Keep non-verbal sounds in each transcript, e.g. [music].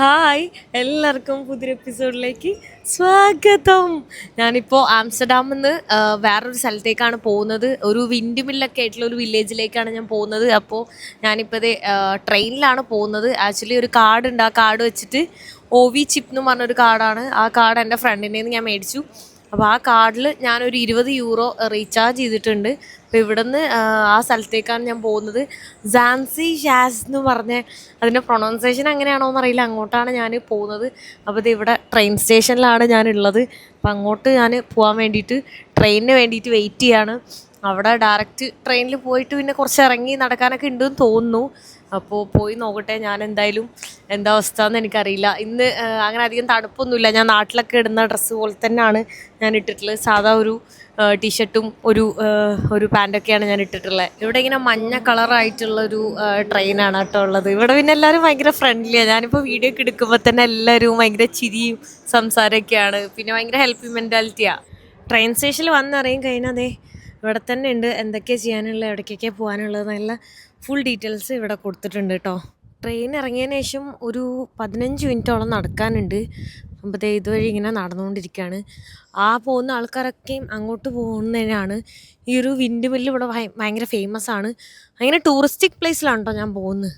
Hi എല്ലാവർക്കും പുതിയൊരു എപ്പിസോഡിലേക്ക് സ്വാഗതം. ഞാനിപ്പോൾ ആംസ്റ്റർഡാമിൽ നിന്ന് വേറൊരു സ്ഥലത്തേക്കാണ് പോകുന്നത്. ഒരു വിൻഡ് മില്ലൊക്കെ ആയിട്ടുള്ള ഒരു വില്ലേജിലേക്കാണ് ഞാൻ പോകുന്നത്. അപ്പോൾ ഞാനിപ്പോൾ ട്രെയിനിലാണ് പോകുന്നത്. ആക്ച്വലി ഒരു കാർഡ് ഉണ്ട്. ആ കാർഡ് വെച്ചിട്ട് ഒ വി ചിപ്പ് എന്ന് പറഞ്ഞൊരു കാർഡാണ്. ആ കാർഡ് എന്റെ ഫ്രണ്ടിന്റെ നിന്ന് ഞാൻ മേടിച്ചു. അപ്പോൾ ആ കാർഡിൽ ഞാനൊരു ഇരുപത് യൂറോ റീചാർജ് ചെയ്തിട്ടുണ്ട്. അപ്പോൾ ഇവിടുന്ന് ആ, സ്ഥലത്തേക്കാണ് ഞാൻ പോകുന്നത്. ജാൻസി ഷാസ് എന്ന് പറഞ്ഞ അതിന്റെ പ്രൊണൗൺസിയേഷൻ എങ്ങനെയാണോ എന്നറിയില്ല. അങ്ങോട്ടാണ് ഞാൻ പോകുന്നത്. അപ്പോൾ ഇത് ഇവിടെ ട്രെയിൻ സ്റ്റേഷനിലാണ് ഞാനുള്ളത്. അപ്പോൾ അങ്ങോട്ട് ഞാൻ പോകാൻ വേണ്ടിയിട്ട് ട്രെയിനിന് വേണ്ടിയിട്ട് വെയിറ്റ് ചെയ്യാണ്. അവിടെ ഡയറക്റ്റ് ട്രെയിനിൽ പോയിട്ട് പിന്നെ കുറച്ച് ഇറങ്ങി നടക്കാനൊക്കെ ഉണ്ടെന്ന് തോന്നുന്നു. അപ്പോൾ പോയി നോക്കട്ടെ ഞാൻ എന്തായാലും എന്താ അവസ്ഥ എന്ന് എനിക്കറിയില്ല. ഇന്ന് അങ്ങനെ അധികം തണുപ്പൊന്നുമില്ല. ഞാൻ നാട്ടിലൊക്കെ ഇടുന്ന ഡ്രസ്സ് പോലെ തന്നെയാണ് ഞാൻ ഇട്ടിട്ടുള്ളത്. സാധാ ഒരു ടീഷർട്ടും ഒരു ഒരു പാന്റൊക്കെയാണ് ഞാൻ ഇട്ടിട്ടുള്ളത്. ഇവിടെ ഇങ്ങനെ മഞ്ഞ കളറായിട്ടുള്ള ഒരു ട്രെയിനാണ് കേട്ടോ ഉള്ളത്. ഇവിടെ പിന്നെ എല്ലാവരും ഭയങ്കര ഫ്രണ്ട്ലിയാണ് ഞാനിപ്പോൾ വീഡിയോ ഒക്കെ എടുക്കുമ്പോൾ തന്നെ എല്ലാവരും ഭയങ്കര ചിരിയും സംസാരമൊക്കെയാണ്. പിന്നെ ഭയങ്കര ഹെൽപ്പിംഗ് മെന്റാലിറ്റിയാണ് ട്രെയിൻ സ്റ്റേഷനിൽ വന്നറിയും കഴിഞ്ഞാൽ അതെ ഇവിടെ തന്നെ ഉണ്ട്. എന്തൊക്കെ ചെയ്യാനുള്ളത്? എവിടേക്കൊക്കെ പോകാനുള്ളത്? നല്ല ഫുൾ ഡീറ്റെയിൽസ് ഇവിടെ കൊടുത്തിട്ടുണ്ട് കേട്ടോ ട്രെയിൻ ഇറങ്ങിയതിന് ശേഷം ഒരു പതിനഞ്ച് മിനിറ്റോളം നടക്കാനുണ്ട്. അപ്പോൾ ഇതുവഴി ഇങ്ങനെ നടന്നുകൊണ്ടിരിക്കുകയാണ്. ആ പോകുന്ന ആൾക്കാരൊക്കെയും അങ്ങോട്ട് പോകുന്നതിനാണ് ഈ ഒരു വിൻഡ് മില്ല് ഇവിടെ ഭയ- ഭയങ്കര ഫേമസ് ആണ്. അങ്ങനെ ടൂറിസ്റ്റിക് പ്ലേസിലാണ് കേട്ടോ ഞാൻ പോകുന്നത്.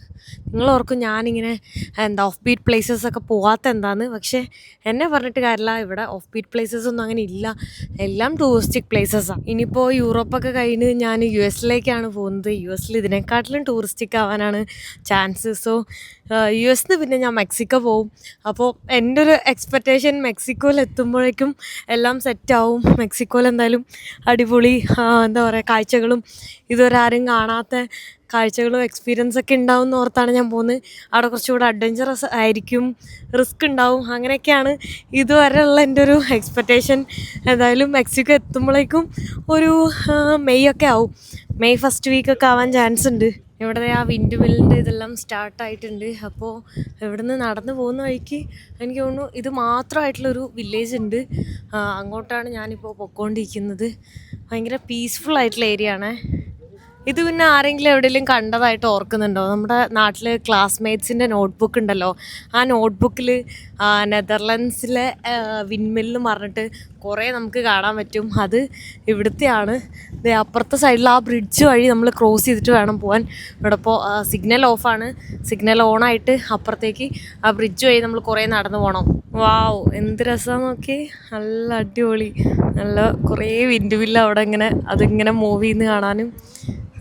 നിങ്ങൾ ഓർക്കും ഞാനിങ്ങനെ എന്താ ഓഫ് ബീറ്റ് പ്ലേസസ് ഒക്കെ പോകാത്ത എന്താന്ന്. പക്ഷേ എന്നെ പറഞ്ഞിട്ട് കാര്യമില്ല. ഇവിടെ ഓഫ് ബീറ്റ് പ്ലേസസ് ഒന്നും അങ്ങനെ ഇല്ല. എല്ലാം ടൂറിസ്റ്റിക് പ്ലേസസാണ് ഇനിയിപ്പോൾ യൂറോപ്പൊക്കെ കഴിഞ്ഞ് ഞാൻ യു എസിലേക്കാണ് പോകുന്നത്. യു എസിൽ ഇതിനെക്കാട്ടിലും ടൂറിസ്റ്റിക് ആവാനാണ് ചാൻസ് സോ യു എസിന് പിന്നെ ഞാൻ മെക്സിക്കോ പോവും അപ്പോൾ എന്റെ ഒരു എക്സ്പെക്റ്റേഷൻ മെക്സിക്കോയിൽ എത്തുമ്പോഴേക്കും എല്ലാം സെറ്റാവും മെക്സിക്കോയിൽ എന്തായാലും അടിപൊളി എന്താ പറയുക കാഴ്ചകളും ഇതുവരെ ആരും കാണാത്ത കാഴ്ചകളും എക്സ്പീരിയൻസ് ഒക്കെ ഉണ്ടാവും എന്ന് ഓർത്താണ് ഞാൻ പോകുന്നത് അവിടെ കുറച്ചുകൂടെ അഡ്വഞ്ചറസ് ആയിരിക്കും റിസ്ക് ഉണ്ടാവും. അങ്ങനെയൊക്കെയാണ് ഇതുവരെ ഉള്ള എന്റെ ഒരു എക്സ്പെക്റ്റേഷൻ എന്തായാലും മെക്സിക്കോ എത്തുമ്പോഴേക്കും ഒരു മെയ് ഒക്കെ ആവും. മെയ് ഫസ്റ്റ് വീക്കൊക്കെ ആവാൻ ചാൻസ് ഉണ്ട്. ഇവിടെ ആ വിൻഡ് മില്ലിന്റെ ഇതെല്ലാം സ്റ്റാർട്ടായിട്ടുണ്ട് അപ്പോൾ ഇവിടുന്ന് നടന്നു പോകുന്ന വഴിക്ക് എനിക്ക് തോന്നുന്നു ഇത് മാത്രമായിട്ടുള്ളൊരു വില്ലേജ് ഉണ്ട്. അങ്ങോട്ടാണ് ഞാനിപ്പോൾ പൊക്കോണ്ടിരിക്കുന്നത് ഭയങ്കര പീസ്ഫുൾ ആയിട്ടുള്ള ഏരിയ ആണേ. ഇത് പിന്നെ ആരെങ്കിലും എവിടെയെങ്കിലും കണ്ടതായിട്ട് ഓർക്കുന്നുണ്ടോ? നമ്മുടെ നാട്ടിൽ ക്ലാസ്മേറ്റ്സിന്റെ നോട്ട്ബുക്ക് ഉണ്ടല്ലോ. ആ നോട്ട്ബുക്കിൽ നെതർലൻഡ്സിലെ വിൻമില്ലെന്ന് പറഞ്ഞിട്ട് കുറേ നമുക്ക് കാണാൻ പറ്റും. അത് ഇവിടുത്തെയാണ്. അപ്പുറത്തെ സൈഡിൽ ആ ബ്രിഡ്ജ് വഴി നമ്മൾ ക്രോസ് ചെയ്തിട്ട് വേണം പോകാൻ ഇവിടെ ഇപ്പോൾ സിഗ്നൽ ഓഫാണ് സിഗ്നൽ ഓൺ ആയിട്ട് അപ്പുറത്തേക്ക് ആ ബ്രിഡ്ജ് വഴി നമ്മൾ കുറേ നടന്നു പോകണം വാവ് എന്ത് രസമാണ് നോക്കി നല്ല അടിപൊളി. നല്ല കുറേ വിൻഡുവില്ല അവിടെ ഇങ്ങനെ അതിങ്ങനെ മൂവ് ചെയ്യുന്ന കാണാനും.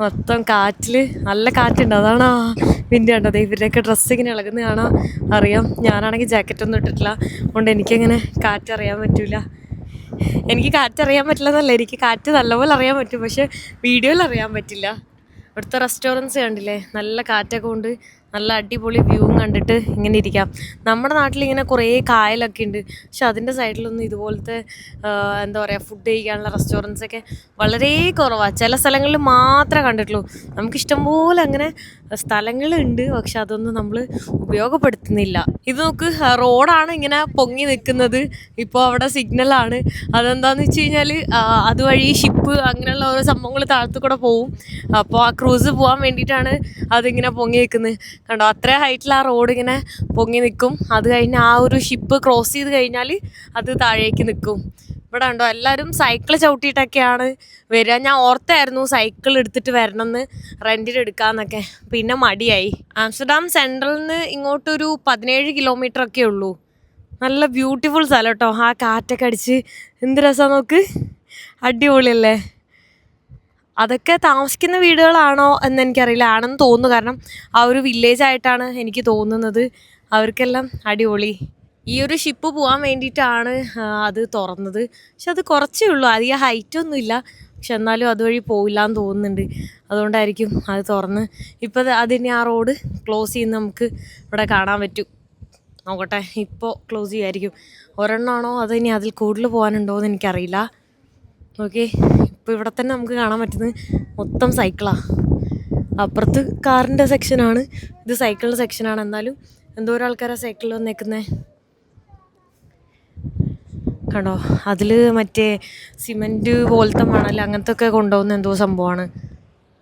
മൊത്തം കാറ്റിൽ നല്ല കാറ്റുണ്ട്. അതാണ് ആ വിൻഡ് കണ്ടത്. ഇവരുടെയൊക്കെ ഡ്രസ്സ് ഇങ്ങനെ ഇളകുന്ന കാണാൻ അറിയാം. ഞാനാണെങ്കിൽ ജാക്കറ്റൊന്നും ഇട്ടിട്ടില്ല. അതുകൊണ്ട് എനിക്കങ്ങനെ കാറ്ററിയാൻ പറ്റില്ല എനിക്ക് കാറ്ററിയാൻ പറ്റില്ല എന്നല്ല എനിക്ക് കാറ്റ് നല്ലപോലെ അറിയാൻ പറ്റും. പക്ഷേ വീഡിയോയിൽ അറിയാൻ പറ്റില്ല. ഇവിടുത്തെ റെസ്റ്റോറന്റ്സ് കണ്ടില്ലേ? നല്ല കാറ്റൊക്കെ കൊണ്ട് നല്ല അടിപൊളി വ്യൂവും കണ്ടിട്ട് ഇങ്ങനെ ഇരിക്കാം. നമ്മുടെ നാട്ടിൽ ഇങ്ങനെ കുറേ കായലൊക്കെ ഉണ്ട് പക്ഷെ അതിന്റെ സൈഡിലൊന്നും ഇതുപോലത്തെ എന്താ പറയുക ഫുഡ് കഴിക്കാനുള്ള റെസ്റ്റോറന്റ്സ് ഒക്കെ വളരെ കുറവാണ് ചില സ്ഥലങ്ങളിൽ മാത്രമേ കണ്ടിട്ടുള്ളൂ. ഇഷ്ടംപോലെ അങ്ങനെ സ്ഥലങ്ങളുണ്ട് പക്ഷെ അതൊന്നും നമ്മൾ ഉപയോഗപ്പെടുത്തുന്നില്ല. ഇത് നോക്ക് റോഡാണ് ഇങ്ങനെ പൊങ്ങി നിൽക്കുന്നത് ഇപ്പോൾ അവിടെ സിഗ്നലാണ് അതെന്താണെന്ന് വെച്ച് കഴിഞ്ഞാൽ അതുവഴി ഷിപ്പ് അങ്ങനെയുള്ള ഓരോ സംഭവങ്ങൾ താഴത്തു കൂടെ പോവും. അപ്പോൾ ആ ക്രൂസ് പോകാൻ വേണ്ടിയിട്ടാണ് അതിങ്ങനെ പൊങ്ങി നിൽക്കുന്നത് കണ്ടോ? അത്ര ഹൈറ്റിൽ ആ റോഡ് ഇങ്ങനെ പൊങ്ങി നിൽക്കും അത് കഴിഞ്ഞ് ആ ഒരു ഷിപ്പ് ക്രോസ് ചെയ്ത് കഴിഞ്ഞാൽ അത് താഴേക്ക് നിൽക്കും ഇവിടെ ഉണ്ടോ എല്ലാവരും സൈക്കിൾ ചവിട്ടിയിട്ടൊക്കെയാണ് വരിക. ഞാൻ ഓർത്തായിരുന്നു സൈക്കിൾ എടുത്തിട്ട് വരണം എന്ന് റെന്റിന് എടുക്കാമെന്നൊക്കെ പിന്നെ മടിയായി. ആംസ്റ്റർഡാം സെൻട്രലിൽ നിന്ന് ഇങ്ങോട്ടൊരു പതിനേഴ് കിലോമീറ്റർ ഒക്കെ ഉള്ളൂ. നല്ല ബ്യൂട്ടിഫുൾ സ്ഥലം കേട്ടോ. ആ കാറ്റൊക്കെ അടിച്ച് എന്ത് രസമാണ് നോക്ക്? അടിപൊളിയല്ലേ? അതൊക്കെ താമസിക്കുന്ന വീടുകളാണോ എന്ന് എനിക്കറിയില്ല ആണെന്ന് തോന്നുന്നു. കാരണം ആ ഒരു വില്ലേജ് ആയിട്ടാണ് എനിക്ക് തോന്നുന്നത്. അവർക്കെല്ലാം അടിപൊളി. ഈ ഒരു ഷിപ്പ് പോകാൻ വേണ്ടിയിട്ടാണ് അത് തുറന്നത്. പക്ഷെ അത് കുറച്ചേ ഉള്ളൂ. അധികം ഹൈറ്റ് ഒന്നും ഇല്ല. പക്ഷെ എന്നാലും അതുവഴി പോയില്ല എന്ന് തോന്നുന്നുണ്ട്. അതുകൊണ്ടായിരിക്കും അത് തുറന്ന്. ഇപ്പോൾ അതിന് ആ റോഡ് ക്ലോസ് ചെയ്യുന്ന നമുക്ക് ഇവിടെ കാണാൻ പറ്റും. നോക്കട്ടെ ഇപ്പോൾ ക്ലോസ് ചെയ്യുമായിരിക്കും ഒരെണ്ണമാണോ അതോ ഇനി അതിൽ കൂടുതൽ പോകാനുണ്ടോ എന്ന് എനിക്കറിയില്ല. ഓക്കെ ഇപ്പോൾ ഇവിടെ തന്നെ നമുക്ക് കാണാൻ പറ്റുന്നത് മൊത്തം സൈക്കിളാണ് അപ്പുറത്ത് കാറിന്റെ സെക്ഷനാണ് ഇത് സൈക്കിളിന്റെ സെക്ഷനാണ് എന്നാലും എന്തോരം ആൾക്കാരാണ് സൈക്കിളിൽ വന്നേക്കുന്നത് കണ്ടോ? അതിൽ മറ്റേ സിമന്റ് പോലത്തെ മണൽ അങ്ങനത്തെ ഒക്കെ കൊണ്ടുപോകുന്ന എന്തോ സംഭവമാണ്.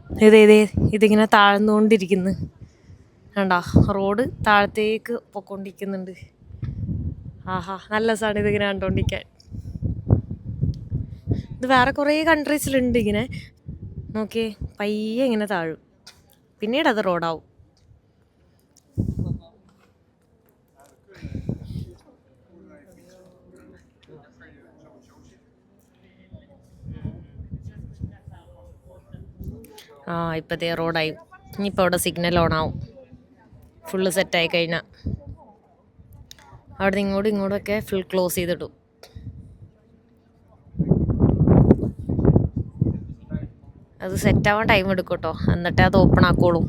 ഇത് ഇത് ഇതിങ്ങനെ താഴ്ന്നുകൊണ്ടിരിക്കുന്നു. കണ്ടോ? റോഡ് താഴത്തേക്ക് പൊക്കോണ്ടിരിക്കുന്നുണ്ട്. ആഹാ നല്ല സാധനം ഇതിങ്ങനെ കണ്ടോണ്ടിരിക്കാൻ. ഇത് വേറെ കുറേ കൺട്രീസിലുണ്ട് ഇങ്ങനെ. നോക്കിയേ പയ്യെ ഇങ്ങനെ താഴും. പിന്നീട് അത് റോഡാവും. ആ ഇപ്പത്തേ റോഡായി. ഇനിയിപ്പോൾ അവിടെ സിഗ്നൽ ഓൺ ആവും. ഫുള്ള് സെറ്റായി കഴിഞ്ഞാൽ അവിടെ ഇങ്ങോട്ടും ഇങ്ങോട്ടും ഒക്കെ ഫുൾ ക്ലോസ് ചെയ്തിടും. അത് സെറ്റാവാൻ ടൈം എടുക്കും കേട്ടോ എന്നിട്ടേ അത് ഓപ്പൺ ആക്കോളൂ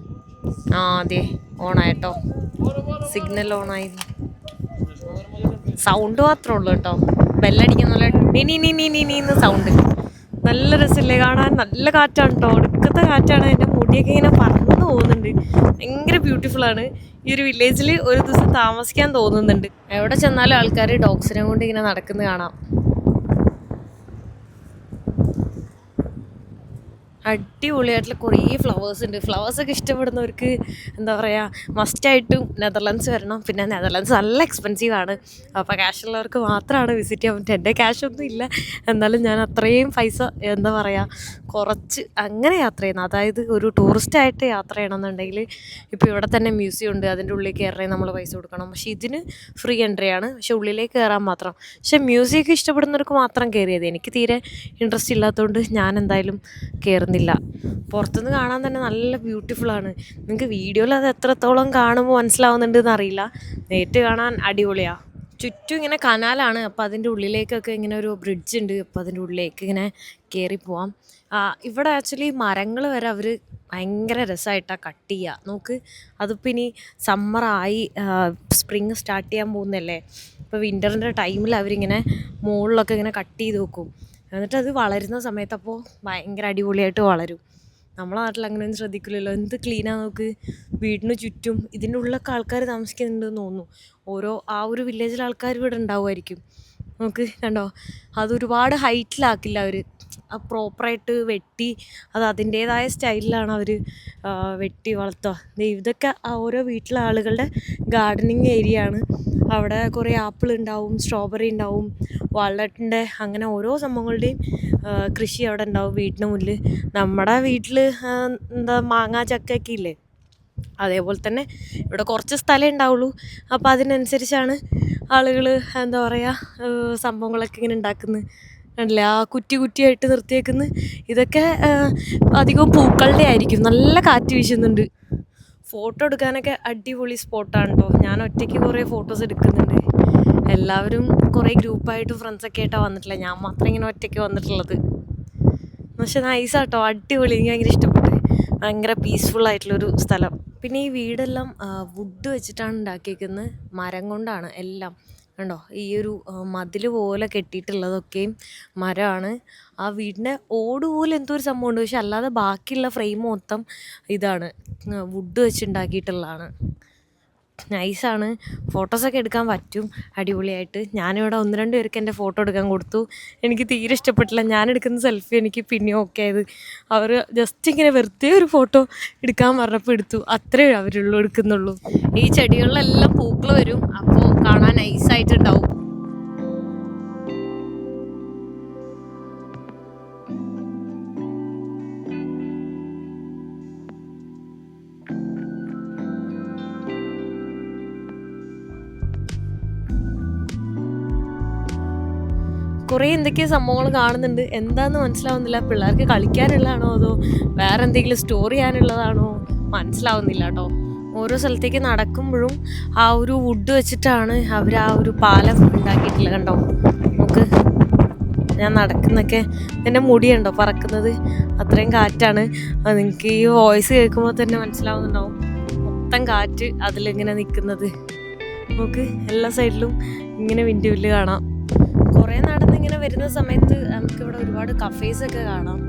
ആ അതെ. ഓണായിട്ടോ. സിഗ്നൽ ഓണായി സൗണ്ട് മാത്രമേ ഉള്ളൂ കേട്ടോ. ബെല്ലടിക്കുന്ന നല്ല നിനി നിനി നിനി സൗണ്ട് നല്ല രസമില്ലേ കാണാൻ? നല്ല കാറ്റാണ് കേട്ടോ. എടുക്കുന്ന കാറ്റാണ് എന്റെ മുടിയൊക്കെ ഇങ്ങനെ പറന്നു പോകുന്നുണ്ട്. ഭയങ്കര ബ്യൂട്ടിഫുൾ ആണ്. ഈ ഒരു വില്ലേജിൽ ഒരു ദിവസം താമസിക്കാൻ തോന്നുന്നുണ്ട്. എവിടെ ചെന്നാലും ആൾക്കാർ ഡോഗ്സിനെ കൊണ്ട് ഇങ്ങനെ നടക്കുന്നത് കാണാം. അടിപൊളിയായിട്ടുള്ള കുറേ ഫ്ലവേഴ്സ് ഉണ്ട്. ഫ്ലവേഴ്സൊക്കെ ഇഷ്ടപ്പെടുന്നവർക്ക് എന്താ പറയുക മസ്റ്റായിട്ടും നെതർലാൻഡ്സ് വരണം. പിന്നെ നെതർലാൻഡ്സ് നല്ല എക്സ്പെൻസീവ് ആണ്. അപ്പോൾ ക്യാഷ് ഉള്ളവർക്ക് മാത്രമാണ് വിസിറ്റ് ചെയ്യാൻ പറ്റുക. എന്റെ ക്യാഷ് ഒന്നും ഇല്ല. എന്നാലും ഞാൻ അത്രയും പൈസ എന്താ പറയുക കുറച്ച് അങ്ങനെ യാത്ര ചെയ്യുന്നത് അതായത് ഒരു ടൂറിസ്റ്റായിട്ട് യാത്ര ചെയ്യണമെന്നുണ്ടെങ്കിൽ ഇപ്പോൾ ഇവിടെ തന്നെ മ്യൂസിയം ഉണ്ട്. അതിന്റെ ഉള്ളിൽ കയറണമെങ്കിൽ നമ്മൾ പൈസ കൊടുക്കണം. പക്ഷേ ഇതിന് ഫ്രീ എൻട്രി ആണ്. പക്ഷേ ഉള്ളിലേക്ക് കയറാൻ മാത്രം. പക്ഷേ മ്യൂസിയൊക്കെ ഇഷ്ടപ്പെടുന്നവർക്ക് മാത്രം കയറിയത് എനിക്ക് തീരെ ഇൻട്രസ്റ്റ് ഇല്ലാത്തതുകൊണ്ട് ഞാൻ എന്തായാലും കയറുന്നില്ല പുറത്തുനിന്ന് കാണാൻ തന്നെ നല്ല ബ്യൂട്ടിഫുൾ ആണ്. നിങ്ങൾക്ക് വീഡിയോയിൽ അത് എത്രത്തോളം കാണുമ്പോൾ മനസ്സിലാവുന്നുണ്ടെന്ന് അറിയില്ല. നേരിട്ട് കാണാൻ അടിപൊളിയാണ് ചുറ്റും ഇങ്ങനെ കനാലാണ്. അപ്പോൾ അതിന്റെ ഉള്ളിലേക്കൊക്കെ ഇങ്ങനെ ഒരു ബ്രിഡ്ജ് ഉണ്ട്. അപ്പോൾ അതിന്റെ ഉള്ളിലേക്ക് ഇങ്ങനെ കയറി പോവാം. ഇവിടെ ആക്ച്വലി മരങ്ങൾ വരെ അവർ ഭയങ്കര രസമായിട്ടാണ് കട്ട് ചെയ്യുക നോക്ക് അതിപ്പോൾ ഇനി സമ്മറായി സ്പ്രിങ് സ്റ്റാർട്ട് ചെയ്യാൻ പോകുന്നല്ലേ? ഇപ്പോൾ വിന്ററിന്റെ ടൈമിൽ അവരിങ്ങനെ മുകളിലൊക്കെ ഇങ്ങനെ കട്ട് ചെയ്ത് വെക്കും. എന്നിട്ട് അത് വളരുന്ന സമയത്ത് അപ്പോൾ ഭയങ്കര അടിപൊളിയായിട്ട് വളരും. നമ്മളെ നാട്ടിൽ അങ്ങനെയൊന്നും ശ്രദ്ധിക്കില്ലല്ലോ. എന്ത് ക്ലീനാ നോക്ക്. വീടിന് ചുറ്റും ഇതിന്റെ ഉള്ളിലൊക്കെ ആൾക്കാർ താമസിക്കുന്നുണ്ടെന്ന് തോന്നുന്നു. ഓരോ ആ ഒരു വില്ലേജിലെ ആൾക്കാർ ഇവിടെ ഉണ്ടാവുമായിരിക്കും. നമുക്ക് കണ്ടോ? അത് ഒരുപാട് ഹൈറ്റിലാക്കില്ല അവർ പ്രോപ്പറായിട്ട് വെട്ടി അത് അതിന്റേതായ സ്റ്റൈലിലാണ് അവർ വെട്ടി വളർത്തുക. ഇതൊക്കെ ഓരോ വീട്ടിലെ ആളുകളുടെ ഗാർഡനിങ് ഏരിയ ആണ്. അവിടെ കുറേ ആപ്പിൾ ഉണ്ടാവും സ്ട്രോബെറി ഉണ്ടാവും വാൾനട്ടിന്റെ അങ്ങനെ ഓരോ സംഭവങ്ങളുടെയും കൃഷി അവിടെ ഉണ്ടാവും വീടിന് മുന്നിൽ നമ്മുടെ വീട്ടിൽ എന്താ മാങ്ങ ചക്കയൊക്കെ ഇല്ലേ? അതേപോലെ തന്നെ ഇവിടെ കുറച്ച് സ്ഥലമേ ഉണ്ടാവുള്ളൂ. അപ്പോൾ അതിനനുസരിച്ചാണ് ആളുകൾ എന്താ പറയുക സംഭവങ്ങളൊക്കെ ഇങ്ങനെ ഉണ്ടാക്കുന്നത്. കണ്ടില്ലേ? ആ കുറ്റി കുറ്റിയായിട്ട് നിർത്തിയേക്കുന്നത് ഇതൊക്കെ അധികവും പൂക്കളുടെ ആയിരിക്കും. നല്ല കാറ്റ് വീശുന്നുണ്ട്. ഫോട്ടോ എടുക്കാനൊക്കെ അടിപൊളി സ്പോട്ടാണ് കേട്ടോ ഞാൻ ഒറ്റയ്ക്ക് കുറേ ഫോട്ടോസ് എടുക്കുന്നുണ്ട്. എല്ലാവരും കുറേ ഗ്രൂപ്പായിട്ടും ഫ്രണ്ട്സൊക്കെ ആയിട്ടാണ് വന്നിട്ടില്ല? ഞാൻ മാത്രം ഇങ്ങനെ ഒറ്റയ്ക്ക് വന്നിട്ടുള്ളത്. പക്ഷെ നൈസാട്ടോ അടിപൊളി. എനിക്ക് ഭയങ്കര ഇഷ്ടപ്പെട്ടു. ഭയങ്കര പീസ്ഫുൾ ആയിട്ടുള്ളൊരു സ്ഥലം. പിന്നെ ഈ വീടെല്ലാം വുഡ് വെച്ചിട്ടാണ് ഉണ്ടാക്കിയേക്കുന്നത് മരം കൊണ്ടാണ് എല്ലാം. കണ്ടോ? ഈ ഒരു മതിൽ പോലെ കെട്ടിയിട്ടുള്ളതൊക്കെയും മരമാണ് ആ വീടിന്റെ ഓട് പോലെ എന്തോ ഒരു സംഭവമുണ്ട് പക്ഷെ അല്ലാതെ ബാക്കിയുള്ള ഫ്രെയിം മൊത്തം ഇതാണ്. വുഡ് വെച്ച് ഉണ്ടാക്കിയിട്ടുള്ളതാണ്. നൈസാണ്. ഫോട്ടോസൊക്കെ എടുക്കാൻ പറ്റും അടിപൊളിയായിട്ട്. ഞാനിവിടെ ഒന്ന് രണ്ട് പേർക്ക് എന്റെ ഫോട്ടോ എടുക്കാൻ കൊടുത്തു. എനിക്ക് തീരെ ഇഷ്ടപ്പെട്ടില്ല. ഞാൻ എടുക്കുന്ന സെൽഫി എനിക്ക് പിന്നെ ഓക്കെ ആയത്. അവർ ജസ്റ്റ് ഇങ്ങനെ വെറുതെ ഒരു ഫോട്ടോ എടുക്കാൻ പറഞ്ഞപ്പോൾ എടുത്തു. അത്രേ അവരുള്ളൂ എടുക്കുന്നുള്ളൂ. ഈ ചെടികളിലെല്ലാം പൂക്കൾ വരും. അപ്പോൾ കാണാൻ നൈസായിട്ടുണ്ടാവും കുറേ എന്തൊക്കെയോ സംഭവങ്ങൾ കാണുന്നുണ്ട്. എന്താന്ന് മനസ്സിലാവുന്നില്ല. പിള്ളേർക്ക് കളിക്കാനുള്ളതാണോ അതോ വേറെ എന്തെങ്കിലും സ്റ്റോറി ചെയ്യാനുള്ളതാണോ? മനസ്സിലാവുന്നില്ല കേട്ടോ ഓരോ സ്ഥലത്തേക്ക് നടക്കുമ്പോഴും ആ ഒരു വുഡ് വെച്ചിട്ടാണ് അവർ ആ ഒരു പാലം ഉണ്ടാക്കിയിട്ടില്ല കണ്ടോ? നമുക്ക് ഞാൻ നടക്കുന്നൊക്കെ എന്റെ മുടിയുണ്ടോ പറക്കുന്നത്? അത്രയും കാറ്റാണ്. നിങ്ങൾക്ക് ഈ വോയിസ് കേൾക്കുമ്പോൾ തന്നെ മനസ്സിലാവുന്നുണ്ടാവും. മൊത്തം കാറ്റ് അതിലിങ്ങനെ നിൽക്കുന്നത്. നമുക്ക് എല്ലാ സൈഡിലും ഇങ്ങനെ വിൻഡോയിൽ കാണാം. കുറേ നടന്ന് ഇങ്ങനെ വരുന്ന സമയത്ത് നമുക്കിവിടെ ഒരുപാട് കഫേസ് ഒക്കെ കാണാം.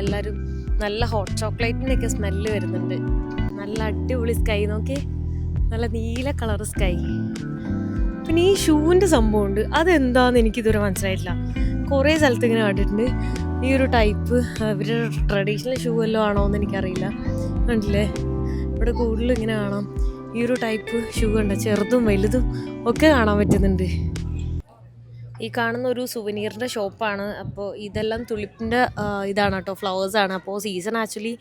എല്ലാവരും നല്ല ഹോട്ട് ചോക്ലേറ്റിന്റെ ഒക്കെ സ്മെല്ല് വരുന്നുണ്ട്. നല്ല അടിപൊളി സ്കൈ നോക്കി നല്ല നീല കളർ സ്കൈ പിന്നെ ഈ ഷൂവിന്റെ സംഭവമുണ്ട്. അതെന്താന്ന് എനിക്കിതുവരെ മനസ്സിലായിട്ടില്ല. കുറേ സ്ഥലത്ത് ഇങ്ങനെ കണ്ടിട്ടുണ്ട്. ഈ ഒരു ടൈപ്പ് അവരുടെ ട്രഡീഷണൽ ഷൂ വല്ലതും ആണോ എന്ന് എനിക്കറിയില്ല. കണ്ടില്ലേ? ഇവിടെ കൂടുതലും ഇങ്ങനെ കാണാം. ഈ ഒരു ടൈപ്പ് ഷൂ ഉണ്ട് ചെറുതും വലുതും ഒക്കെ കാണാൻ പറ്റുന്നുണ്ട്. ഈ കാണുന്ന ഒരു സുവനീറിന്റെ ഷോപ്പാണ് അപ്പോൾ ഇതെല്ലാം തുളിപ്പിന്റെ ഇതാണ് കേട്ടോ ഫ്ലവേഴ്സാണ് അപ്പോൾ സീസൺ ആക്ച്വലി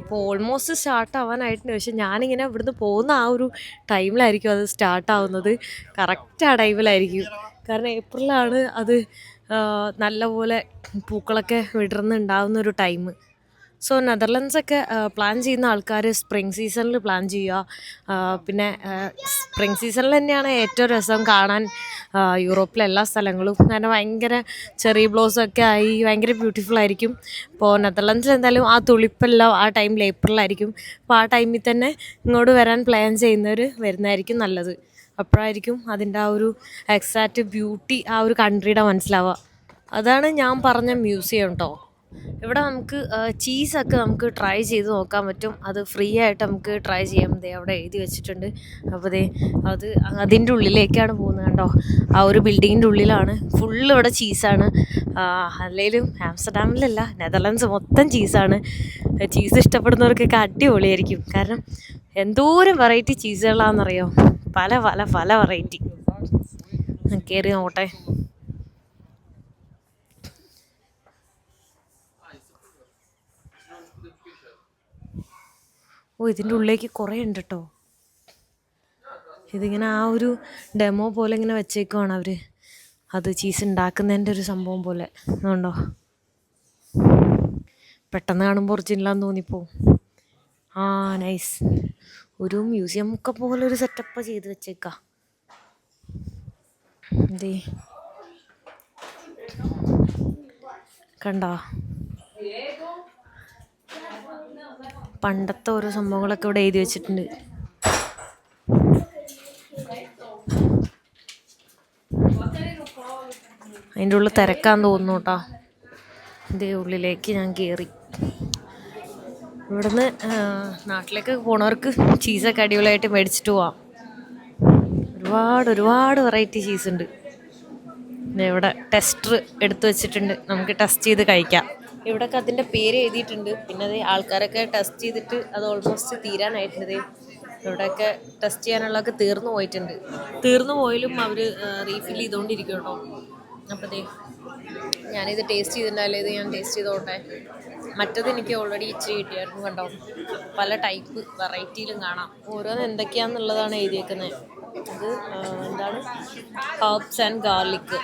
ഇപ്പോൾ ഓൾമോസ്റ്റ് സ്റ്റാർട്ട് ആവാനായിട്ടുണ്ട്. പക്ഷേ ഞാനിങ്ങനെ ഇവിടുന്ന് പോകുന്ന ആ ഒരു ടൈമിലായിരിക്കും അത് സ്റ്റാർട്ട് ആവുന്നത്. കറക്റ്റ് ആ ടൈമിലായിരിക്കും കാരണം ഏപ്രിലാണ് അത് നല്ലപോലെ പൂക്കളൊക്കെ വിടർന്നുണ്ടാവുന്ന ഒരു ടൈം സോ നെതർലൻഡ്സൊക്കെ പ്ലാൻ ചെയ്യുന്ന ആൾക്കാർ സ്പ്രിംഗ് സീസണിൽ പ്ലാൻ ചെയ്യുക. പിന്നെ സ്പ്രിംഗ് സീസണിൽ തന്നെയാണ് ഏറ്റവും രസം കാണാൻ യൂറോപ്പിലെ എല്ലാ സ്ഥലങ്ങളും. കാരണം ഭയങ്കര ചെറിയ ഒക്കെ ആയി ഭയങ്കര ബ്യൂട്ടിഫുൾ ആയിരിക്കും. ഇപ്പോൾ നെതർലൻഡ്സിൽ എന്തായാലും ആ തുളിപ്പെല്ലാം ആ ടൈമിൽ ഏപ്രിലായിരിക്കും. അപ്പോൾ ആ ടൈമിൽ തന്നെ ഇങ്ങോട്ട് വരാൻ പ്ലാൻ ചെയ്യുന്നവർ വരുന്നതായിരിക്കും നല്ലത്. അപ്പോഴായിരിക്കും അതിന്റെ ആ ഒരു എക്സാക്റ്റ് ബ്യൂട്ടി ആ ഒരു കൺട്രിയുടെ മനസ്സിലാവുക. അതാണ് ഞാൻ പറഞ്ഞ മ്യൂസിയം കേട്ടോ ഇവിടെ നമുക്ക് ചീസൊക്കെ നമുക്ക് ട്രൈ ചെയ്ത് നോക്കാൻ പറ്റും. അത് ഫ്രീ ആയിട്ട് നമുക്ക് ട്രൈ ചെയ്യാം. ദേ അവിടെ എഴുതി വെച്ചിട്ടുണ്ട്. അപ്പോൾ ദേ അത് അതിന്റെ ഉള്ളിലേക്കാണ് പോകുന്നത് കണ്ടോ? ആ ഒരു ബിൽഡിങ്ങിന്റെ ഉള്ളിലാണ്. ഫുള്ള് ഇവിടെ ചീസാണ് അല്ലെങ്കിലും ആംസ്റ്റർഡാമിലല്ല നെതർലാൻഡ്സ് മൊത്തം ചീസാണ് ചീസ് ഇഷ്ടപ്പെടുന്നവർക്കൊക്കെ അടിപൊളിയായിരിക്കും. കാരണം എന്തോരം വെറൈറ്റി ചീസുകളാണെന്നറിയോ പല പല പല വെറൈറ്റി കയറി നോട്ടെ ഓ ഇതിന്റെ ഉള്ളിലേക്ക് കുറേ ഉണ്ട് കേട്ടോ ഇതിങ്ങനെ ആ ഒരു ഡെമോ പോലെ ഇങ്ങനെ വെച്ചേക്കുവാണ് അവർ അത് ചീസ് ഉണ്ടാക്കുന്നതിന്റെ ഒരു സംഭവം പോലെ. അതുകൊണ്ടോ പെട്ടെന്ന് കാണുമ്പോൾ ഒറിജിനലാന്ന് തോന്നിപ്പോവും ആ നൈസ് ഒരു മ്യൂസിയം ഒക്കെ പോലെ ഒരു സെറ്റപ്പ് ചെയ്ത് വെച്ചേക്കാം. കണ്ടോ? പണ്ടത്തെ ഓരോ സംഭവങ്ങളൊക്കെ ഇവിടെ എഴുതി വെച്ചിട്ടുണ്ട്. അതിന്റെ ഉള്ളിൽ തിരക്കാൻ തോന്നുന്നു കേട്ടോ. ഇതേ ഉള്ളിലേക്ക് ഞാൻ കയറി ഇവിടുന്ന് നാട്ടിലേക്ക് പോണവർക്ക് ചീസൊക്കെ അടിപൊളിയായിട്ട് മേടിച്ചിട്ട് പോവാം. ഒരുപാട് ഒരുപാട് വെറൈറ്റി ചീസ് ഉണ്ട്. ഇവിടെ ടെസ്റ്റർ എടുത്തു വെച്ചിട്ടുണ്ട്. നമുക്ക് ടെസ്റ്റ് ചെയ്ത് കഴിക്കാം. ഇവിടെയൊക്കെ അതിന്റെ പേര് എഴുതിയിട്ടുണ്ട്. പിന്നെ അത് ആൾക്കാരൊക്കെ ടെസ്റ്റ് ചെയ്തിട്ട് അത് ഓൾമോസ്റ്റ് തീരാനായിട്ടുണ്ട് ഇവിടെയൊക്കെ ടെസ്റ്റ് ചെയ്യാനുള്ളതൊക്കെ തീർന്നു പോയിട്ടുണ്ട്. തീർന്നു പോയാലും അവർ റീഫിൽ ചെയ്തുകൊണ്ടിരിക്കും കേട്ടോ അപ്പോൾ ദേ ഞാനിത് ടേസ്റ്റ് ചെയ്തിട്ടുണ്ടായത് ഇത് ഞാൻ ടേസ്റ്റ് ചെയ്തോട്ടെ. മറ്റത് എനിക്ക് ഓൾറെഡി ഇച്ചിരി കിട്ടിയായിരുന്നു കണ്ടോ? പല ടൈപ്പ് വെറൈറ്റിയിലും കാണാം. ഓരോന്ന് എന്തൊക്കെയാണെന്നുള്ളതാണ് എഴുതിയേക്കുന്നത് അത് എന്താണ്? ഹർബ്സ് ആൻഡ് ഗാർലിക്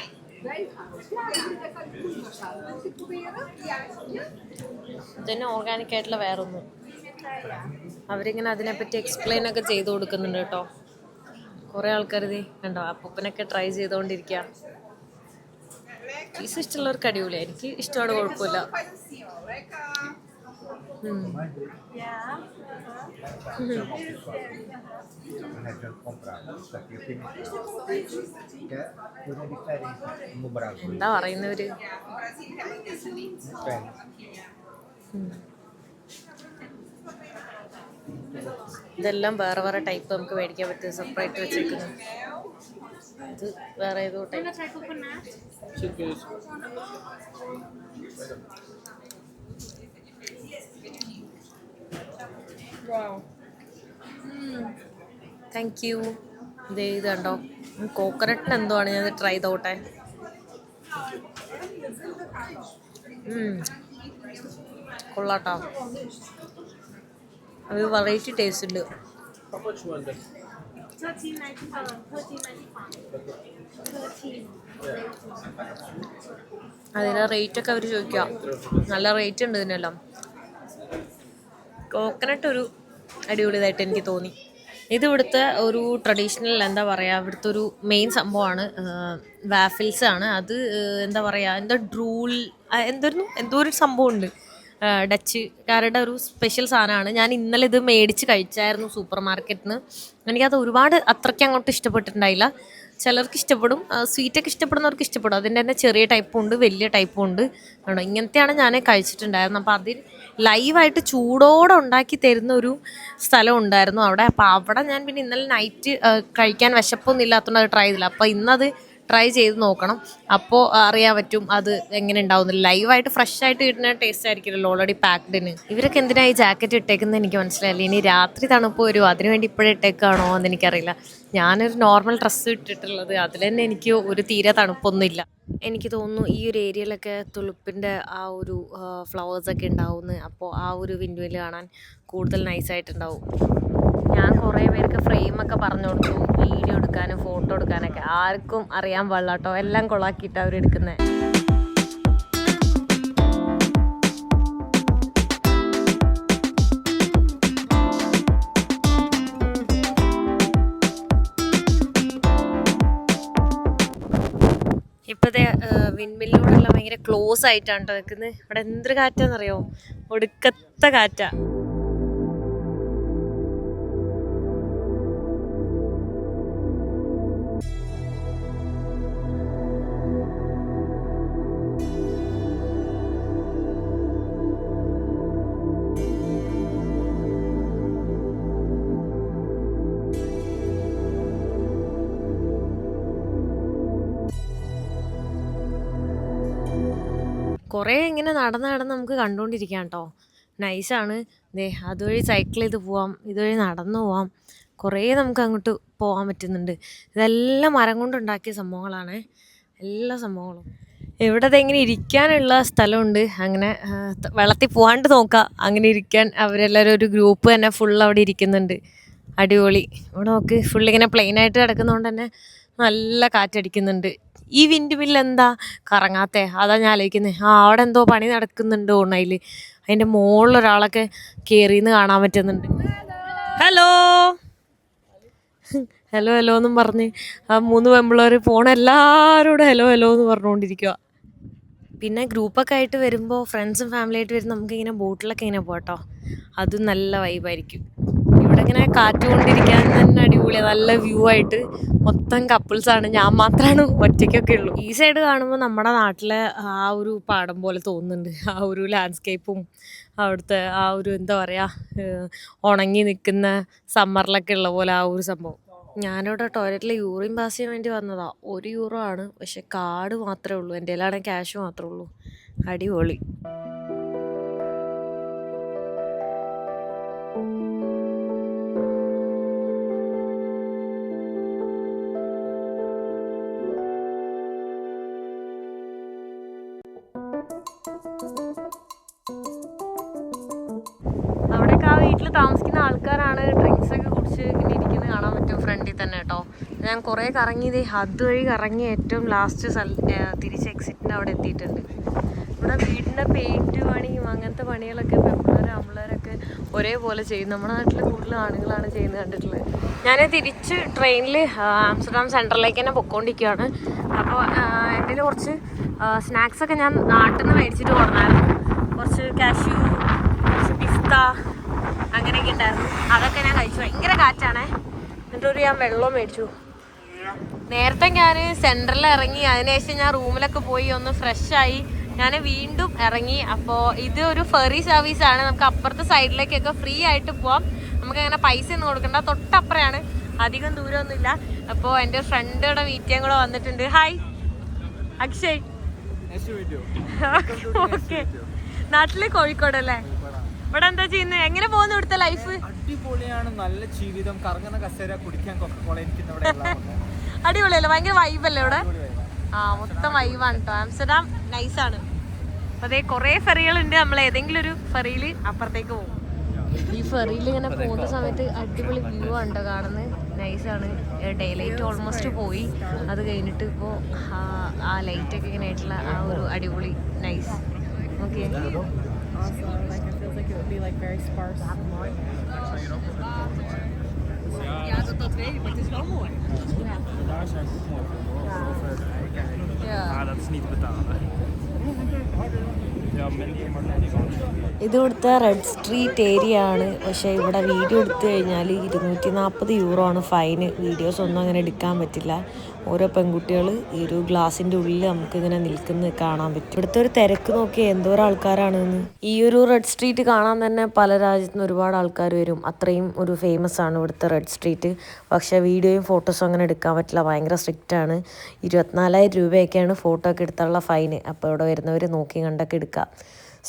ഇതന്നെ ഓർഗാനിക് ആയിട്ടുള്ള വേറൊന്നും. അവരിങ്ങനെ അതിനെപ്പറ്റി എക്സ്പ്ലെയിൻ ഒക്കെ ചെയ്തു കൊടുക്കുന്നുണ്ട് കേട്ടോ. കുറേ ആൾക്കാർ ഇത് കണ്ടോ അപ്പൂപ്പനൊക്കെ ട്രൈ ചെയ്തുകൊണ്ടിരിക്കുക പീസ് ഇഷ്ടമുള്ളവർക്ക് അടിപൊളിയാണ് എനിക്ക് ഇഷ്ടമാണ് കുഴപ്പമില്ല. Un bravo എന്താ പറയുന്നവര്? ഇതെല്ലാം വേറെ വേറെ ടൈപ്പ് നമുക്ക് മേടിക്കാൻ പറ്റും സെപ്പറേറ്റ് വെച്ചേക്കുന്നത്. ഇത് വേറെ ഏതോ ടൈപ്പ് താങ്ക് യു ഇത് ഇത് കണ്ടോ കോക്കനട്ടിന് എന്തോ ആണ് ഞാൻ ട്രൈ ചെയ്തോട്ടെ. കൊള്ളാട്ടോ. അത് വെറൈറ്റി ടേസ്റ്റ് ഉണ്ട്. അതിന് റേറ്റ് ഒക്കെ അവർ ചോദിക്കുക നല്ല റേറ്റ് ഉണ്ട് ഇതിനെല്ലാം. കോക്കനട്ട് ഒരു അടിപൊളിയതായിട്ട് എനിക്ക് തോന്നി. ഇത് ഇവിടുത്തെ ഒരു ട്രഡീഷണൽ എന്താ പറയുക ഇവിടുത്തെ ഒരു മെയിൻ സംഭവമാണ് വാഫിൽസ് ആണ്. അത് എന്താ പറയുക എന്താ ഡ്രൂൾ എന്തായിരുന്നു? എന്തോ ഒരു സംഭവമുണ്ട്. ഡച്ചുകാരുടെ ഒരു സ്പെഷ്യൽ സാധനമാണ്. ഞാൻ ഇന്നലെ ഇത് മേടിച്ച് കഴിച്ചായിരുന്നു സൂപ്പർ മാർക്കറ്റിൽ നിന്ന് എനിക്കത് ഒരുപാട് അത്രയ്ക്ക് അങ്ങോട്ട് ഇഷ്ടപ്പെട്ടിട്ടുണ്ടായില്ല. ചിലർക്ക് ഇഷ്ടപ്പെടും സ്വീറ്റൊക്കെ ഇഷ്ടപ്പെടുന്നവർക്ക് ഇഷ്ടപ്പെടും. അതിന്റെ തന്നെ ചെറിയ ടൈപ്പും ഉണ്ട് വലിയ ടൈപ്പും ഉണ്ട്. ഇങ്ങനത്തെയാണ് ഞാൻ കഴിച്ചിട്ടുണ്ടായിരുന്നത്. അപ്പോൾ അതിൽ ലൈവായിട്ട് ചൂടോടെ ഉണ്ടാക്കി തരുന്ന ഒരു സ്ഥലം ഉണ്ടായിരുന്നു അവിടെ. അപ്പോൾ അവിടെ ഞാൻ പിന്നെ ഇന്നലെ നൈറ്റ് കഴിക്കാൻ വിശപ്പൊന്നും ഇല്ലാത്തതുകൊണ്ട് അത് ട്രൈ ചെയ്തില്ല. അപ്പോൾ ഇന്നത് ട്രൈ ചെയ്ത് നോക്കണം. അപ്പോൾ അറിയാൻ പറ്റും അത് എങ്ങനെ ഉണ്ടാവുന്നില്ല ലൈവായിട്ട് ഫ്രഷ് ആയിട്ട് കിട്ടുന്ന ടേസ്റ്റ് ആയിരിക്കില്ലല്ലോ ഓൾറെഡി പാക്ഡിന് ഇവരൊക്കെ എന്തിനാ ഈ ജാക്കറ്റ് ഇട്ടേക്കുന്നത് എനിക്ക് മനസ്സിലായില്ല. ഇനി രാത്രി തണുപ്പ് വരുമോ അതിനുവേണ്ടി ഇപ്പോഴേ ഇട്ടേക്കാണോ എന്ന് എനിക്കറിയില്ല. ഞാനൊരു നോർമൽ ഡ്രസ്സ് ഇട്ടിട്ടുള്ളത് അതിൽ തന്നെ എനിക്ക് ഒരു തീരെ തണുപ്പൊന്നുമില്ല. എനിക്ക് തോന്നുന്നു ഈ ഒരു ഏരിയയിലൊക്കെ തുളുപ്പിന്റെ ആ ഒരു ഫ്ലവേഴ്സൊക്കെ ഉണ്ടാവുന്നു അപ്പോൾ ആ ഒരു വിൻഡോയിൽ കാണാൻ കൂടുതൽ നൈസായിട്ടുണ്ടാവും ഞാൻ കുറേ പേർക്ക് ഫ്രെയിമൊക്കെ പറഞ്ഞു കൊടുത്തു വീഡിയോ എടുക്കാനും ഫോട്ടോ എടുക്കാനൊക്കെ. ആർക്കും അറിയാൻ പാടില്ലാട്ടോ. എല്ലാം കൊളാക്കിയിട്ട് അവർ എടുക്കുന്നത് ഇപ്പോഴത്തെ വിൻമില്ലിനോടെല്ലാം ഭയങ്കര ക്ലോസ് ആയിട്ടാണ് നിൽക്കുന്നത് ഇവിടെ എന്തൊരു കാറ്റാന്നറിയോ? ഒടുക്കത്തെ കാറ്റാ. കുറേ ഇങ്ങനെ നടന്ന് നടന്ന് നമുക്ക് കണ്ടുകൊണ്ടിരിക്കാം കേട്ടോ നൈസാണ് ദേ അതുവഴി സൈക്കിൾ ചെയ്ത് പോവാം. ഇതുവഴി നടന്നു പോവാം. കുറേ നമുക്ക് അങ്ങോട്ട് പോകാൻ പറ്റുന്നുണ്ട്. ഇതെല്ലാം മരം കൊണ്ടുണ്ടാക്കിയ സംഭവങ്ങളാണ്. എല്ലാ സംഭവങ്ങളും. ഇവിടെ ഇങ്ങനെ ഇരിക്കാനുള്ള സ്ഥലമുണ്ട്. അങ്ങനെ വെള്ളത്തിൽ പോകാണ്ട് നോക്കാം. അങ്ങനെ ഇരിക്കാൻ അവരെല്ലാവരും ഒരു ഗ്രൂപ്പ് തന്നെ ഫുൾ അവിടെ ഇരിക്കുന്നുണ്ട്. അടിപൊളി. ഇവിടെ നോക്ക് ഫുള്ളിങ്ങനെ പ്ലെയിനായിട്ട് കിടക്കുന്നതുകൊണ്ട് തന്നെ നല്ല കാറ്റടിക്കുന്നുണ്ട്. ഈ വിൻഡ് മില്ല് എന്താ കറങ്ങാത്തേ. അതാ ഞാൻ ആലോചിക്കുന്നത് ആ അവിടെ എന്തോ പണി നടക്കുന്നുണ്ട് ഓണയിൽ അതിന്റെ മുകളിൽ ഒരാളൊക്കെ കയറിന്ന് കാണാൻ പറ്റുന്നുണ്ട്. ഹലോ? ഹലോ ഹലോ എന്നും പറഞ്ഞ് ആ മൂന്ന് പെമ്പിള്ളേർ പോണ. എല്ലാവരോടും ഹലോ ഹലോ എന്ന് പറഞ്ഞുകൊണ്ടിരിക്കുക പിന്നെ ഗ്രൂപ്പൊക്കെ ആയിട്ട് വരുമ്പോൾ ഫ്രണ്ട്സും ഫാമിലി ആയിട്ട് വരുമ്പോൾ നമുക്കിങ്ങനെ ബോട്ടിലൊക്കെ ഇങ്ങനെ പോകട്ടോ അതും നല്ല വൈബായിരിക്കും ഇവിടെ ഇങ്ങനെ കാറ്റ് കൊണ്ടിരിക്കാൻ തന്നെ അടിപൊളിയാണ് നല്ല വ്യൂ ആയിട്ട് മൊത്തം കപ്പിൾസാണ് ഞാൻ മാത്രമാണ് ഒറ്റയ്ക്കൊക്കെ ഉള്ളൂ. ഈ സൈഡ് കാണുമ്പോൾ നമ്മുടെ നാട്ടിലെ ആ ഒരു പാടം പോലെ തോന്നുന്നുണ്ട്. ആ ഒരു ലാൻഡ്സ്കേപ്പും അവിടുത്തെ ആ ഒരു എന്താ പറയുക ഉണങ്ങി നിൽക്കുന്ന സമ്മറിലൊക്കെ ഉള്ള പോലെ ആ ഒരു സംഭവം. ഞാനിവിടെ ടോയ്ലറ്റിൽ യൂറിൻ പാസ് ചെയ്യാൻ വേണ്ടി വന്നതാ. ഒരു യൂറോ ആണ്. പക്ഷെ കാർഡ് മാത്രമേ ഉള്ളൂ. എന്റെ കയ്യിലാണെങ്കിൽ ക്യാഷ് മാത്രമേ ഉള്ളൂ. അടിപൊളി. വീട്ടിൽ താമസിക്കുന്ന ആൾക്കാരാണ് ഡ്രിങ്ക്സ് ഒക്കെ കുടിച്ച് ഇങ്ങനെ ഇരിക്കുന്നത് കാണാൻ പറ്റും ഫ്രണ്ടിൽ തന്നെ കേട്ടോ. ഞാൻ കുറേ കറങ്ങിയത് അതുവഴി കറങ്ങി ഏറ്റവും ലാസ്റ്റ് സ്ഥല തിരിച്ച് എക്സിറ്റിന്റെ അവിടെ എത്തിയിട്ടുണ്ട്. ഇവിടെ വീടിന്റെ പെയിന്റ് പണിയും അങ്ങനത്തെ പണികളൊക്കെ പെമ്പിള്ളേരും ആമ്പിള്ളേരൊക്കെ ഒരേപോലെ ചെയ്യും. നമ്മുടെ നാട്ടിൽ കൂടുതൽ ആണുങ്ങളാണ് ചെയ്യുന്നത് കണ്ടിട്ടുള്ളത്. ഞാൻ തിരിച്ച് ട്രെയിനിൽ ആംസ്റ്റർഡാം സെന്ററിലേക്ക് തന്നെ പൊക്കോണ്ടിരിക്കുകയാണ് അപ്പോൾ എന്റെ കുറച്ച് സ്നാക്സ് ഒക്കെ ഞാൻ നാട്ടിൽ നിന്ന് മേടിച്ചിട്ട് കൊണ്ടായിരുന്നു കുറച്ച് കാഷ്യൂ കുറച്ച് പിസ്ത അങ്ങനെയൊക്കെ ഉണ്ടായിരുന്നു. അതൊക്കെ ഞാൻ കഴിച്ചു. ഭയങ്കര കാറ്റാണേ. എന്നിട്ടൊരു ഞാൻ വെള്ളം മേടിച്ചു. നേരത്തെ ഞാൻ സെന്ററിൽ ഇറങ്ങി. അതിനുശേഷം ഞാൻ റൂമിലൊക്കെ പോയി ഒന്ന് ഫ്രഷായി ആയി. ഞാൻ വീണ്ടും ഇറങ്ങി. അപ്പോൾ ഇത് ഒരു ഫെറി സർവീസ് ആണ്. നമുക്ക് അപ്പുറത്തെ സൈഡിലേക്കൊക്കെ ഫ്രീ ആയിട്ട് പോവാം. നമുക്ക് അങ്ങനെ പൈസ ഒന്നും കൊടുക്കണ്ട. തൊട്ടപ്പുറയാണ്. അധികം ദൂരമൊന്നുമില്ല അപ്പോൾ എന്റെ ഫ്രണ്ടോടെ മീറ്റിംഗ് കൂടെ വന്നിട്ടുണ്ട്. ഹായ് അക്ഷയ്. ഓക്കെ [laughs] നാട്ടിൽ കോഴിക്കോടല്ലേ ഇവിടെ എന്താ ചെയ്യുന്നത് എങ്ങനെ പോകുന്നു ഇവിടുത്തെ ലൈഫ് അടിപൊളിയാണ് നല്ല ജീവിതം. കറങ്ങുന്ന കസേര കുടിക്കാൻ കൊക്കക്കോള [laughs] അടിപൊളിയല്ലേ? ഭയങ്കര വൈബല്ലേ ഇവിടെ? ആ. മൊത്തം വൈബാണ് കേട്ടോ ആംസ്റ്റർഡാം നൈസാണ് അതേ കുറെ ഫെറികളുണ്ട് നമ്മൾ ഏതെങ്കിലും ഒരു ഫെറിയിൽ അപ്പുറത്തേക്ക് പോകും. ഈ ഫെറിയിൽ ഇങ്ങനെ പോകുന്ന സമയത്ത് അടിപൊളി വ്യൂ ആണ്ടോ കാണുന്നത് നൈസാണ് ഡേ ലൈറ്റ് ഓൾമോസ്റ്റ് പോയി. അത് കഴിഞ്ഞിട്ട് ഇപ്പോൾ ആ ലൈറ്റ് ഒക്കെ ഇങ്ങനെ ആയിട്ടുള്ള ആ ഒരു അടിപൊളി nice okay like it would be like very sparse. Yeah, dat is but te betalen. Ja, men die mag niet ഇത് ഇവിടുത്തെ റെഡ് സ്ട്രീറ്റ് ഏരിയ ആണ് പക്ഷേ ഇവിടെ വീഡിയോ എടുത്തു കഴിഞ്ഞാൽ ഇരുന്നൂറ്റി നാൽപ്പത് യൂറോ ആണ് ഫൈന് വീഡിയോസ് ഒന്നും അങ്ങനെ എടുക്കാൻ പറ്റില്ല ഓരോ പെൺകുട്ടികൾ ഈ ഒരു ഗ്ലാസിന്റെ ഉള്ളിൽ നമുക്ക് ഇങ്ങനെ നിൽക്കുന്ന കാണാൻ പറ്റും. ഇവിടുത്തെ ഒരു തിരക്ക് നോക്കി എന്തോരം ആൾക്കാരാണെന്ന്. ഈ ഒരു റെഡ് സ്ട്രീറ്റ് കാണാൻ തന്നെ പല രാജ്യത്തുനിന്ന് ഒരുപാട് ആൾക്കാർ വരും. അത്രയും ഒരു ഫേമസ് ആണ് ഇവിടുത്തെ റെഡ് സ്ട്രീറ്റ് പക്ഷേ വീഡിയോയും ഫോട്ടോസും അങ്ങനെ എടുക്കാൻ പറ്റില്ല. ഭയങ്കര ആണ്. ഇരുപത്തിനാലായിരം രൂപയൊക്കെയാണ് ഫോട്ടോ ഒക്കെ എടുത്തുള്ള ഫൈന് അപ്പോൾ ഇവിടെ വരുന്നവർ നോക്കി കണ്ടൊക്കെ എടുക്കാം.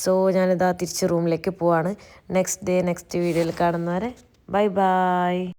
സോ ഞാനിതാ തിരിച്ച് റൂമിലേക്ക് പോവാണ്. നെക്സ്റ്റ് ഡേ നെക്സ്റ്റ് വീഡിയോയിൽ കാണുന്നവരെ ബൈ ബൈ